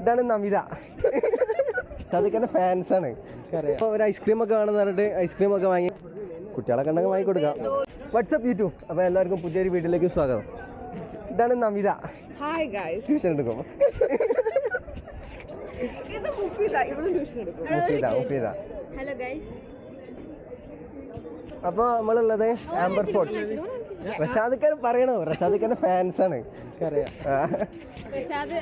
ഇതാണ് നമിത. അതൊക്കെ ഫാൻസ് ആണ്. അപ്പോൾ ഒരു ഐസ്ക്രീം ഒക്കെ വേണമെന്ന് പറഞ്ഞിട്ട് ഐസ്ക്രീം ഒക്കെ വാങ്ങി കുട്ടികളെ കണ്ടെങ്കിൽ വാങ്ങി കൊടുക്കാം. വാട്സപ്പ് യൂട്യൂബ് അപ്പൊ എല്ലാവർക്കും പുതിയൊരു വീട്ടിലേക്ക് സ്വാഗതം. ഇതാണ് നമിത. ഹായ് ട്യൂഷൻ എടുക്കും. ഹലോ ഗൈസ് അപ്പൊ നമ്മളുള്ളത് ആംബർ ഫോർട്ട് റഷാദ് ഖാൻ പറയണോ? ഫാൻസ് ആണ്. ആ. റഷാദ്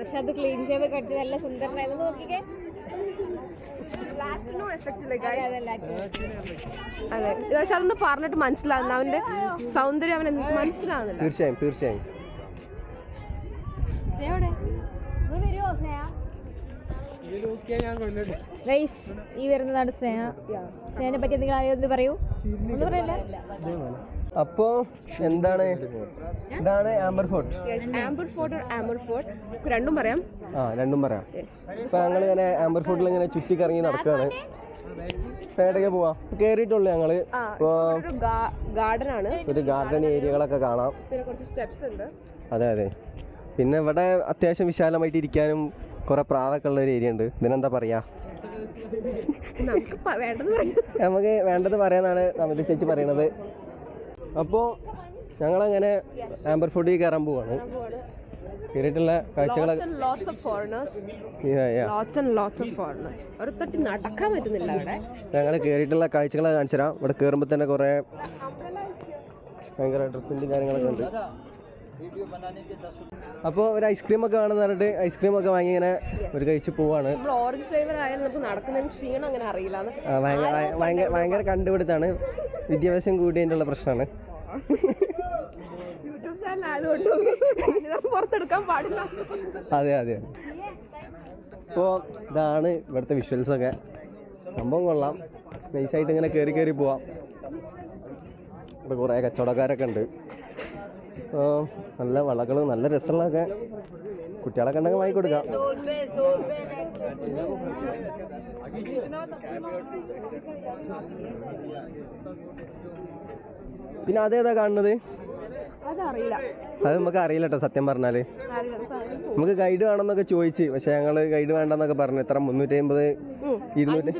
റഷാദ് ക്ലീൻ ഷേവ് കടിച്ച് നല്ല സുന്ദരനായിരുന്നു. നോക്കിക്കേ. അതെ, പക്ഷെ അതൊന്ന് പറഞ്ഞിട്ട് മനസ്സിലാവുന്ന അവന്റെ സൗന്ദര്യം അവന് മനസ്സിലാവുന്നില്ല. തീർച്ചയായും തീർച്ചയായും? ഗൈസ് ഈ വരുന്നതാണ് സ്നേഹ. സ്നേഹനെ പറ്റി എന്തെങ്കിലും ആരെങ്കിലും പറയൂ. ഒന്നും പറയല്ല? അപ്പോ എന്താണ്? ഇതാണ് Amber fort Amber fort Amber fort രണ്ടും പറയാം. ആ രണ്ടും പറയാം. ഇപ്പൊ ഞങ്ങൾ ഇങ്ങനെ ആംബർ ഫോർട്ടിൽ ഇങ്ങനെ ചുറ്റിക്കറങ്ങി നടക്കുകയാണ് പേടക പോവാ. കേറിയിട്ടുള്ളൂ ഞങ്ങൾ. ഇപ്പോ ഒരു ഗാർഡൻ ആണ്. ഒരു ഗാർഡൻ ഏരിയകളൊക്കെ കാണാം. പിന്നെ കുറച്ച് സ്റ്റെപ്സ് ഉണ്ട്. അതെ അതെ. പിന്നെ ഇവിടെ അത്യാവശ്യം വിശാലമായിട്ട് ഇരിക്കാനും കുറെ പ്രാവൊക്കെ ഉള്ള ഒരു ഏരിയ ഉണ്ട്. ഇതിനെന്താ പറയാ? നമുക്ക് പ- വേണ്ടെന്ന് പറയാം. നമുക്ക് വേണ്ടത് പറയാനാണ് നമിത ചേച്ചി പറയണത്. അപ്പോൾ ഞങ്ങളങ്ങനെ ആംബർ ഫുഡിൽ കയറാൻ പോവാണ്. കയറിയിട്ടുള്ള കാഴ്ചകളൊക്കെ നടക്കാൻ പറ്റുന്നില്ല അവിടെ. ഞങ്ങൾ കയറിയിട്ടുള്ള കാഴ്ചകളെ കാണിച്ചു തരാം. ഇവിടെ കയറുമ്പോൾ തന്നെ കുറേ ഭയങ്കര ഡ്രസ്സിന്റെ കാര്യങ്ങളൊക്കെ ഉണ്ട്. അപ്പോൾ ഒരു ഐസ്ക്രീം ഒക്കെ വേണമെന്ന് പറഞ്ഞിട്ട് ഐസ്ക്രീം ഒക്കെ വാങ്ങി ഇങ്ങനെ ഒരു കഴിച്ച് പോവാണ്. ഓറഞ്ച് ഫ്ലേവർ ആയാലും നമുക്ക് നടക്കുന്നതിന് ക്ഷീണം അങ്ങനെ അറിയില്ല. ഭയങ്കര കണ്ടുപിടുത്താണ്. വിദ്യാഭ്യാസം കൂടിയതിന്റെ പ്രശ്നമാണ്. യൂട്യൂബ് ചാനൽ ആയതുകൊണ്ട് പുറത്തെടുക്കാൻ പാടില്ല. അതെ അതെ. അപ്പോൾ ഇതാണ് ഇവിടുത്തെ വിഷ്വൽസ് ഒക്കെ. സംഭവം കൊള്ളാം. നൈസായിട്ട് ഇങ്ങനെ കയറി കയറി പോവാം. ഇവിടെ കുറേ കച്ചവടക്കാരൊക്കെ ഉണ്ട്. നല്ല വളകൾ നല്ല രസമുള്ളതൊക്കെ ഉണ്ടെങ്കിൽ വാങ്ങി വാങ്ങിക്കൊടുക്കാം പിന്നെ അതേതാ കാണുന്നത്? അത് നമുക്ക് അറിയില്ല കേട്ടോ സത്യം പറഞ്ഞാൽ. നമുക്ക് ഗൈഡ് വേണമെന്നൊക്കെ ചോദിച്ച് പക്ഷെ ഞങ്ങൾ ഗൈഡ് വേണ്ടെന്നൊക്കെ പറഞ്ഞു. എത്ര മുന്നൂറ്റി അമ്പത്. ഇരുന്നൂറ്റി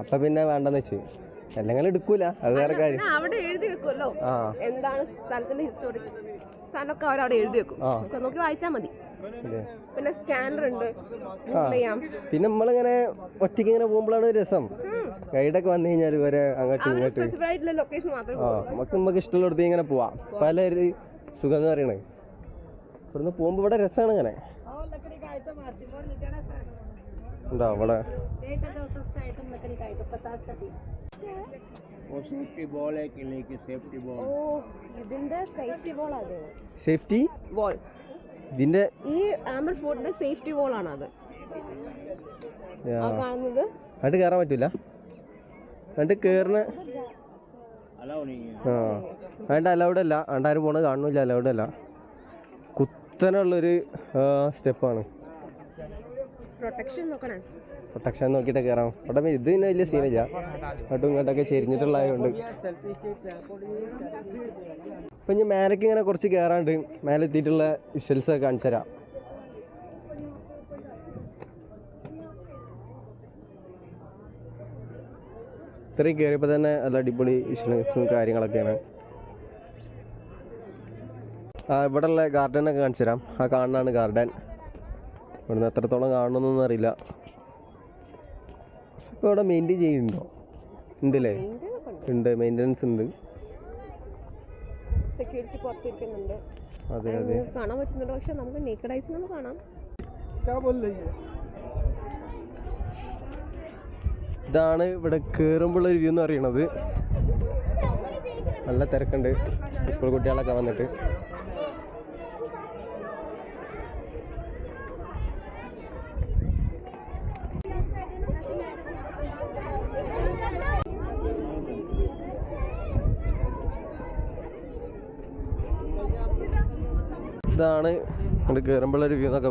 അപ്പൊ പിന്നെ വേണ്ടെന്ന് വെച്ച്. അല്ലെങ്കിൽ എടുക്കൂല അത് വേറെ കാര്യം. അവിടെ എഴുതി വെക്കുമല്ലോ എന്താണ് സ്ഥലത്തിന്റെ ഹിസ്റ്റോറി സാധനമൊക്കെ അവരവിടെ എഴുതി വെക്കും. നോക്കി വായിച്ചാൽ മതി. പിന്നെ സ്കാനർ ഉണ്ട്. പിന്നെ നമ്മളിങ്ങനെ ഒറ്റയ്ക്ക് ഇങ്ങനെ പോകുമ്പോഴാണ് രസം. ഗൈഡൊക്കെ വന്നു കഴിഞ്ഞാൽ ഇവരെ അങ്ങോട്ട് ഇങ്ങോട്ട്. ആ നമുക്ക് നമുക്ക് ഇഷ്ടമുള്ളടത്ത് ഇങ്ങനെ പോവാം. പല ഒരു സുഖം എന്ന് പറയണേ? ഇവിടുന്ന് പോകുമ്പോൾ ഇവിടെ രസമാണ് ഇങ്ങനെ. ഉണ്ടോ അവിടെ? സേഫ്റ്റി ബോൾ ഇതിന്റെ ഈ ആമ്പർ ഫോർട്ടിന്റെ സേഫ്റ്റി ബോൾ ആണ് അത് കാണുന്നത് അത് കയറാൻ പറ്റൂല? എന്നിട്ട് കയറിന് ആ. അതുകൊണ്ട് അലൗഡ് അല്ല. ആണ്ടാരും പോണത് കാണുന്നില്ല അലൗഡ് അല്ല. കുത്തനുള്ളൊരു സ്റ്റെപ്പാണ്. പ്രൊട്ടക്ഷൻ നോക്കിട്ട് കയറാം അവിടെ ഇത് തന്നെ വലിയ സീനില്ല അങ്ങോട്ടും ഇങ്ങോട്ടൊക്കെ ചെരിഞ്ഞിട്ടുള്ളതുകൊണ്ട് അപ്പം ഇനി മേലേക്ക് ഇങ്ങനെ കുറച്ച് കയറാണ്ട് മേലെത്തിയിട്ടുള്ള വിഷ്വൽസൊക്കെ കാണിച്ചു തരാം ഇത്രയും കയറിയപ്പോൾ തന്നെ നല്ല അടിപൊളി വിഷ്വൽസും കാര്യങ്ങളൊക്കെയാണ്. ആ ഇവിടെ ഉള്ള ഗാർഡനൊക്കെ കാണിച്ചു തരാം. ആ കാണാനാണ് ഗാർഡൻ ഇവിടുന്ന് എത്രത്തോളം കാണണമെന്നൊന്നും അറിയില്ല. ഇപ്പോൾ ഇവിടെ മെയിന്റെയിൻ ചെയ്യുന്നുണ്ടോ? ഉണ്ടല്ലേ? ഉണ്ട് മെയിന്റനൻസ് ഉണ്ട്. സെക്യൂരിറ്റി പുറത്തിരിക്കുന്നുണ്ട്. അതെ അതെ കാണാൻ പറ്റുന്നുണ്ട്. പക്ഷെ നമുക്ക് നേക്കഡ് ഐസിനൊന്നും കാണാം. ഇതാണ് ഇവിടെ കയറുമ്പോൾ ഒരു വ്യൂ എന്ന് പറയുന്നത്. നല്ല തിരക്കുണ്ട്. സ്കൂൾ കുട്ടികളൊക്കെ വന്നിട്ട്. ഇതാണ് ഇവിടെ കയറുമ്പോൾ ഒരു വ്യൂ എന്നൊക്കെ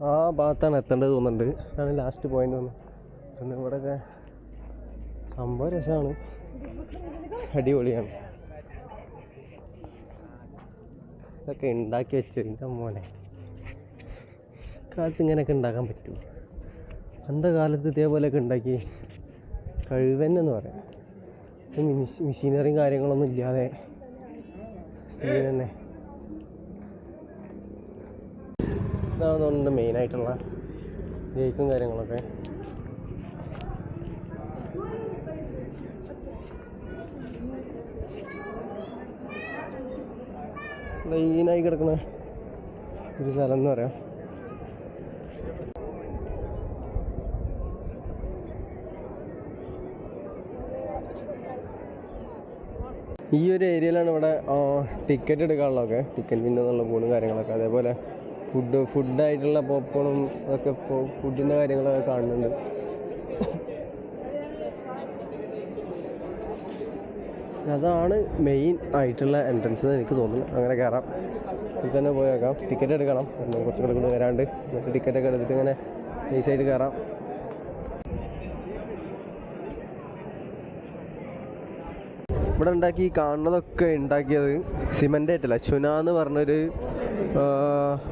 ആ ഭാഗത്താണ് എത്തേണ്ടത് തോന്നുന്നുണ്ട്. അതാണ് ലാസ്റ്റ് പോയിന്റ് ഒന്ന് പിന്നെ ഇവിടെയൊക്കെ സംഭവം രസമാണ് അടിപൊളിയാണ്. ഇതൊക്കെ ഉണ്ടാക്കി വെച്ചതിന്റെ മോനെ. കാലത്ത് ഇങ്ങനെയൊക്കെ ഉണ്ടാക്കാൻ പറ്റുമോ അന്ത കാലത്ത് ഇതേപോലെയൊക്കെ ഉണ്ടാക്കി കഴിവെന്നെന്ന് പറയാം. മെഷീനറിയും കാര്യങ്ങളൊന്നും ഇല്ലാതെ. സീൻ തന്നെ. ഇതാണ് മെയിൻ മെയിനായിട്ടുള്ള ജയിക്കും കാര്യങ്ങളൊക്കെ. ലൈനായി കിടക്കുന്ന ഒരു സ്ഥലം എന്ന് പറയാം. ഈ ഒരു ഏരിയയിലാണ് ഇവിടെ ടിക്കറ്റ് എടുക്കാനുള്ളതൊക്കെ. ടിക്കറ്റിന്റെ എന്നുള്ള ഫോണും കാര്യങ്ങളൊക്കെ. അതേപോലെ ഫുഡ് ഫുഡായിട്ടുള്ള പോപ്കോണും ഇപ്പോൾ ഫുഡിന്റെ കാര്യങ്ങളൊക്കെ കാണുന്നുണ്ട്. അതാണ് മെയിൻ ആയിട്ടുള്ള എൻട്രൻസ് എനിക്ക് തോന്നുന്നു അങ്ങനെ കയറാം ഇതിൽ തന്നെ പോയി നോക്കാം. ടിക്കറ്റ് എടുക്കണം. കുറച്ച് കൂടെ കൊണ്ട് വരാണ്ട്. എന്നിട്ട് ടിക്കറ്റൊക്കെ എടുത്തിട്ട് ഇങ്ങനെ നൈസായിട്ട് കയറാം ഇവിടെ ഉണ്ടാക്കി കാണുന്നതൊക്കെ ഉണ്ടാക്കിയത് സിമന്റ് ആയിട്ടല്ല ചുന എന്ന് പറഞ്ഞൊരു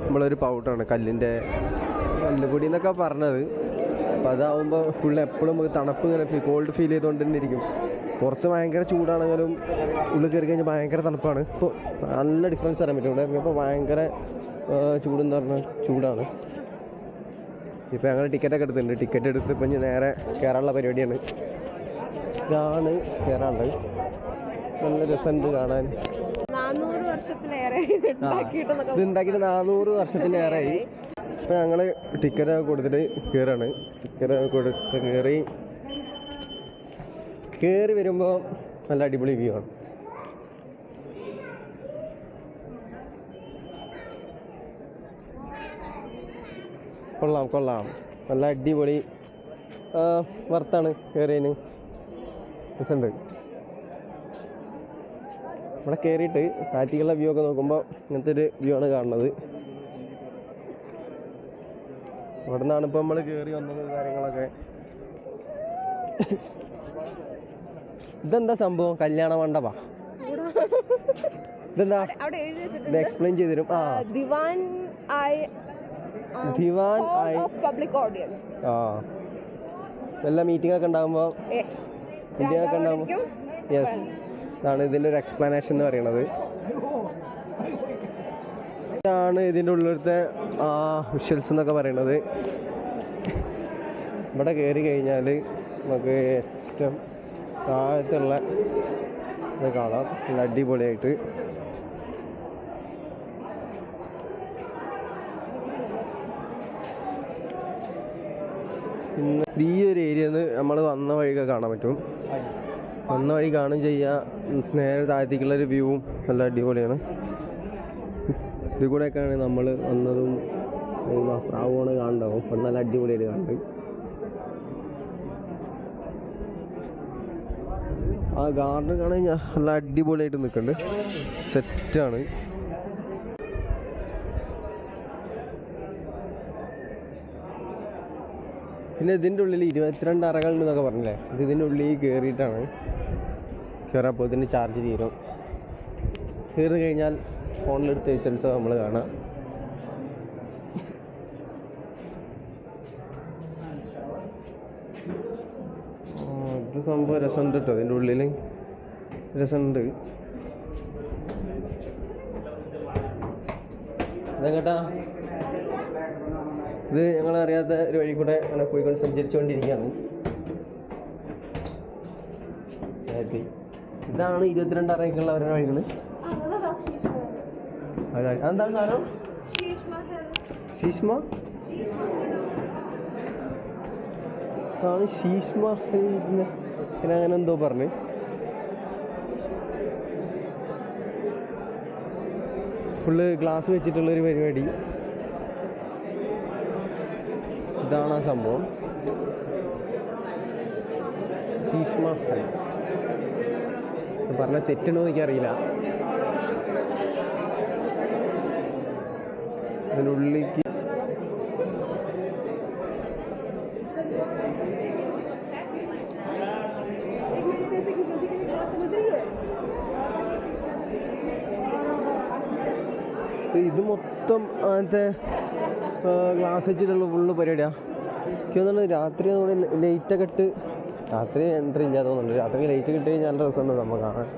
നമ്മളൊരു പൗഡറാണ് കല്ലിന്റെ കല്ലുപൊടി എന്നൊക്കെ പറഞ്ഞത്. അപ്പം അതാവുമ്പോൾ ഫുൾ എപ്പോഴും നമുക്ക് തണുപ്പ് ഇങ്ങനെ കോൾഡ് ഫീൽ ചെയ്തുകൊണ്ട് തന്നെ ഇരിക്കും. പുറത്ത് ഭയങ്കര ചൂടാണെങ്കിലും ഉള്ളിൽ കയറി കഴിഞ്ഞാൽ ഭയങ്കര തണുപ്പാണ്. ഇപ്പോൾ നല്ല ഡിഫറൻസ് അറിയാൻ പറ്റും. ഇവിടെ ഇപ്പോൾ ഭയങ്കര ചൂടെന്ന് പറഞ്ഞാൽ ചൂടാണ്. ഇപ്പോൾ ഞങ്ങൾ ടിക്കറ്റൊക്കെ എടുത്തിട്ടുണ്ട്. ടിക്കറ്റ് എടുത്ത് ഇപ്പം ഇനി നേരെ കയറാനുള്ള പരിപാടിയാണ്. ഇതാണ് കയറാനുള്ളത് നല്ല രസമുണ്ട് കാണാൻ. വർഷത്തിലേറെ ഇത് ഉണ്ടാക്കിയിട്ട് നാനൂറ് വർഷത്തിലേറെയായി. ഇപ്പം ഞങ്ങൾ ടിക്കറ്റ് ഒക്കെ കൊടുത്തിട്ട് കയറാണ് ടിക്കറ്റ് കൊടുത്ത് കയറി കയറി വരുമ്പോൾ നല്ല അടിപൊളി വ്യൂ ആണ്. കൊള്ളാം കൊള്ളാം. നല്ല അടിപൊളി വർത്താണ് കയറിയതിന് രസമുണ്ട് ഇവിടെ കയറിയിട്ട് താറ്റിക്കുള്ള വ്യൂ ഒക്കെ നോക്കുമ്പോൾ ഇങ്ങനത്തെ ഒരു വ്യൂ ആണ് കാണുന്നത്. ഇവിടെ നിന്നാണ് ഇപ്പോൾ നമ്മൾ കയറി വന്നത് കാര്യങ്ങളൊക്കെ. ഇതെന്താ സംഭവം? കല്യാണ മണ്ഡപ? ഇതെന്താ? എക്സ്പ്ലെയിൻ ചെയ്തു തരും. ആ. ദിവാൻ ദിവാൻ പബ്ലിക് ഓഡിയൻസ് ആ. വല്ല മീറ്റിംഗ് ഒക്കെ ഉണ്ടാകുമ്പോൾ മീറ്റിംഗ് ഒക്കെ ഉണ്ടാകുമ്പോൾ യെസ് ഇതാണ് ഇതിന്റെ ഒരു എക്സ്പ്ലനേഷൻ എന്ന് പറയുന്നത്. ഇതാണ് ഇതിന്റെ ഉള്ളിലത്തെ ആ വിഷ്വൽസ് എന്നൊക്കെ പറയുന്നത്. ഇവിടെ കയറി കഴിഞ്ഞാൽ നമുക്ക് ഏറ്റവും താഴത്തുള്ള ഇത് കാണാം. നല്ല അടിപൊളിയായിട്ട്. പിന്നെ ഈ ഒരു ഏരിയ നമ്മൾ വന്ന വഴിയൊക്കെ കാണാൻ പറ്റും. വന്ന വഴി കാണും ചെയ്യാം. നേരെ താഴത്തേക്കുള്ള ഒരു വ്യൂവും നല്ല അടിപൊളിയാണ്. ഇതിൽ കൂടെയൊക്കെയാണ് നമ്മൾ വന്നതും പ്രാവുമാണ് കാണണ്ടാവും അവിടെ നല്ല അടിപൊളിയായിട്ട് കാണുന്നത്. ആ ഗാർഡൻ കാണാൻ നല്ല അടിപൊളിയായിട്ട് നിൽക്കുന്നുണ്ട്. സെറ്റാണ്. പിന്നെ ഇതിന്റെ ഉള്ളിൽ ഇരുപത്തിരണ്ട് അറകളുണ്ട് എന്നൊക്കെ പറഞ്ഞില്ലേ? ഇത് ഇതിന്റെ ഉള്ളിൽ കയറിയിട്ടാണ് കയറാപ്പോൾ ഇതിന് ചാർജ് തീരും. കയറി കഴിഞ്ഞാൽ ഫോണിലെടുത്ത് വിഷ്വൽസ് നമ്മൾ കാണാം. ഇത് സംഭവം രസമുണ്ട് കേട്ടോ അതിന്റെ ഉള്ളിൽ. രസമുണ്ട്. ഇതെങ്ങട്ടാ? ഇത് ഞങ്ങൾ അറിയാത്ത ഒരു വഴി കൂടെ അങ്ങനെ പോയിക്കൊണ്ട് സഞ്ചരിച്ചുകൊണ്ടിരിക്കുകയാണ്. ഇതാണ് ഇരുപത്തിരണ്ട് അറയ്ക്കുള്ള അവരുടെ വഴികൾ അതെന്താണ് സാധനം? ശീഷ്മ ഇതാണ് ശീഷ്മ പിന്നെ അങ്ങനെ എന്തോ പറഞ്ഞു. ഫുള്ള് ഗ്ലാസ് വെച്ചിട്ടുള്ള ഒരു പരിപാടി. ഇതാണ് ആ സംഭവം. ശീഷ്മ ഫൈ പറഞ്ഞാൽ എനിക്കറിയില്ല. അതിനുള്ളിലേക്ക് ഇത് മൊത്തം അങ്ങനത്തെ ഗ്ലാസ് വെച്ചിട്ടുള്ള ഫുള്ള് പരിപാടിയാണ് എനിക്ക് തോന്നുന്നത് രാത്രി നമ്മുടെ ലൈറ്റൊക്കെ ഇട്ട് രാത്രി എൻട്രി ഇല്ല തോന്നുന്നുണ്ട്. രാത്രി ലൈറ്റ് കിട്ടി കഴിഞ്ഞാൽ നല്ല രസമുണ്ട് നമ്മൾ കാണാൻ.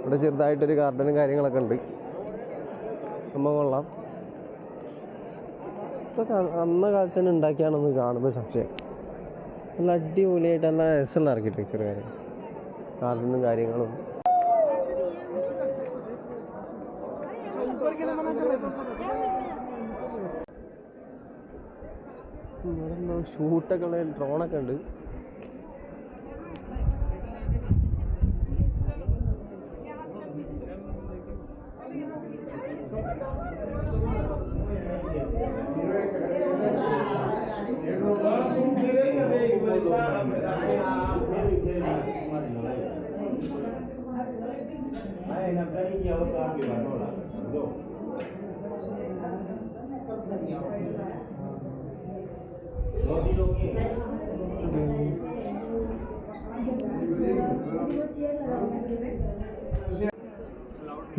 ഇവിടെ ചെറുതായിട്ടൊരു ഗാർഡനും കാര്യങ്ങളൊക്കെ ഉണ്ട്. നമ്മൾ കൊള്ളാം. ഇതൊക്കെ അന്ന കാലത്ത് തന്നെ ഉണ്ടാക്കിയാണെന്ന് കാണുന്നത് സംശയം. നല്ല അടിപൊളിയായിട്ട് നല്ല രസമുള്ള ആർക്കിടെക്ചർ കാര്യം ഗാർഡനും കാര്യങ്ങളും ഇവിടെ ഷൂട്ടൊക്കെ ഉള്ള ഡ്രോണൊക്കെ ഉണ്ട്.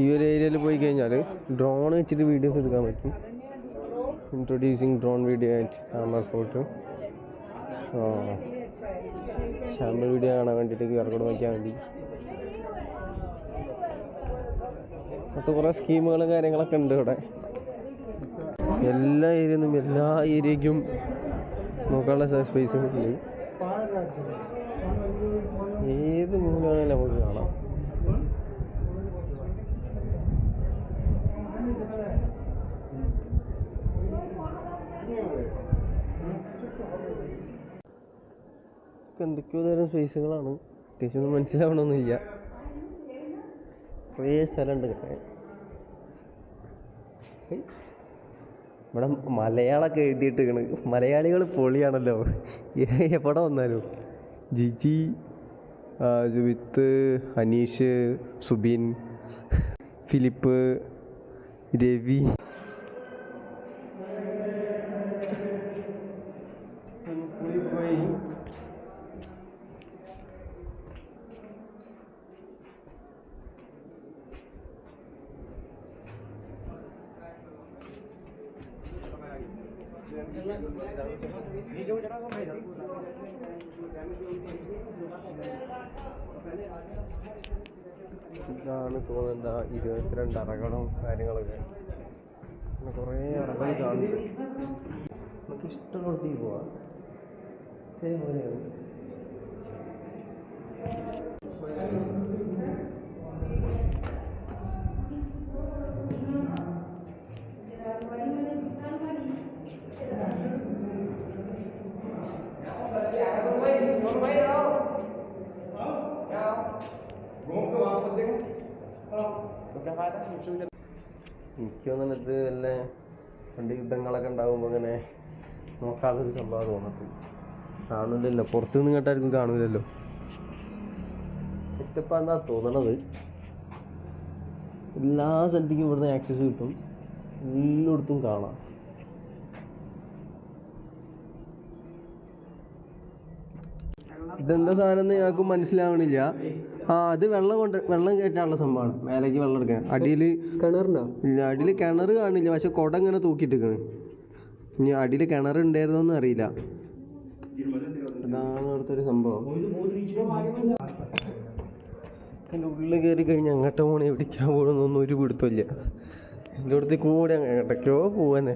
ഈ ഒരു ഏരിയയിൽ പോയി കഴിഞ്ഞാൽ ഡ്രോൺ വെച്ചിട്ട് വീഡിയോസ് എടുക്കാൻ പറ്റും. Introducing drone video and camera photo ശാമ്പ video കാണാൻ വേണ്ടിയിട്ട് ക്യു ആർ കോഡ് നോക്കിയാൽ മതി അത് കുറേ സ്കീമുകളും കാര്യങ്ങളൊക്കെ ഉണ്ട് ഇവിടെ. എല്ലാ ഏരിയന്നും എല്ലാ ഏരിയയ്ക്കും നോക്കാനുള്ള സ്പേസ് ഉണ്ട് ഏത് മൂലമാണെങ്കിലും നമുക്ക് കാണാം? എന്തൊക്കെയോ തരം സ്പേസുകളാണ് അത്യാവശ്യം ഒന്നും മനസ്സിലാവണമെന്നില്ല കുറേ സ്ഥലമുണ്ട് ഹേയ്. ഇവിടെ മലയാളമൊക്കെ എഴുതിയിട്ടിരിക്കണ്. മലയാളികൾ പൊളിയാണല്ലോ. എവിടെ വന്നാലും. ജിജി ജുവിത്ത് അനീഷ് സുബിൻ ഫിലിപ്പ് രവി. ഇതാണ് തോന്നുന്നത് ആ ഇരുപത്തിരണ്ട് അറകളും കാര്യങ്ങളൊക്കെ. പിന്നെ കുറേ അറകൾ കാണുന്നുണ്ട്. നമുക്ക് ഇഷ്ടപ്പെടുത്തി പോവാം. ഇതേപോലെയാണ്. എനിക്ക് തോന്നുന്നത് ഇത് വല്ല പണ്ട് യുദ്ധങ്ങളൊക്കെ ഉണ്ടാകുമ്പോൾ ഇങ്ങനെ നോക്കാതൊരു സംഭവം തോന്നത്തു. കാണില്ലല്ലോ പുറത്തു നിന്ന് കേട്ടായിരിക്കും കാണില്ലല്ലോ സെറ്റപ്പ് എന്താ തോന്നണത്. എല്ലാ സ്ഥലത്തേക്കും ഇവിടുന്ന് ആക്സസ് കിട്ടും. എല്ലായിടത്തും കാണാം. ഇതെന്താ സാധനം എന്ന് ഞങ്ങൾക്ക് മനസ്സിലാവണില്ല. ആ അത് വെള്ളം കൊണ്ട് വെള്ളം കയറ്റാനുള്ള സംഭവമാണ്. മേലേക്ക് വെള്ളം എടുക്കാൻ. അടിയിൽ കിണറുണ്ടോ ഇല്ല അടിയിൽ കിണർ കാണില്ല പക്ഷെ കുട ഇങ്ങനെ തൂക്കിയിട്ടിരിക്കണ്. ഇനി അടിയിൽ കിണർ ഉണ്ടായിരുന്നോന്നും അറിയില്ല. അതാണ് അവിടുത്തെ ഒരു സംഭവം. അതിന്റെ ഉള്ളിൽ കയറി കഴിഞ്ഞ് അങ്ങോട്ട് പോണേ പിടിക്കാൻ പോകണമെന്നൊന്നും ഒരു പിടുത്തമില്ല എന്റെ അടുത്ത് കൂടെ അങ്ങ്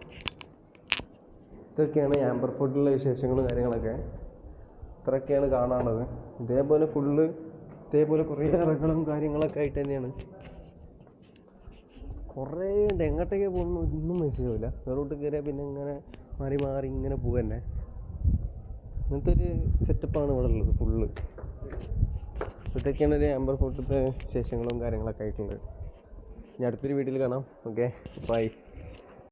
ഇതൊക്കെയാണ് ആംബർ ഫോർട്ടിലെ വിശേഷങ്ങളും കാര്യങ്ങളൊക്കെ. ഇത്രയൊക്കെയാണ് കാണാനുള്ളത്. ഇതേപോലെ ഫുള്ള് ഇതേപോലെ കുറേ ഇറകളും കാര്യങ്ങളൊക്കെ ആയിട്ട് തന്നെയാണ്. കുറേ ഉണ്ട്. എങ്ങോട്ടേക്ക് പോകുന്നു? ഒന്നും മനസ്സിലാവില്ല റോട്ട് കയറിയാൽ പിന്നെ ഇങ്ങനെ മാറി മാറി ഇങ്ങനെ പോവുക തന്നെ അങ്ങനത്തെ ഒരു സെറ്റപ്പാണ് ഇവിടെ ഉള്ളത് ഫുള്ള് ഇതൊക്കെയാണ് ഒരു ആംബർ ഫോർട്ടത്തെ വിശേഷങ്ങളും കാര്യങ്ങളൊക്കെ ആയിട്ടുള്ളത്. ഇനി അടുത്തൊരു വീട്ടിൽ കാണാം. Okay bye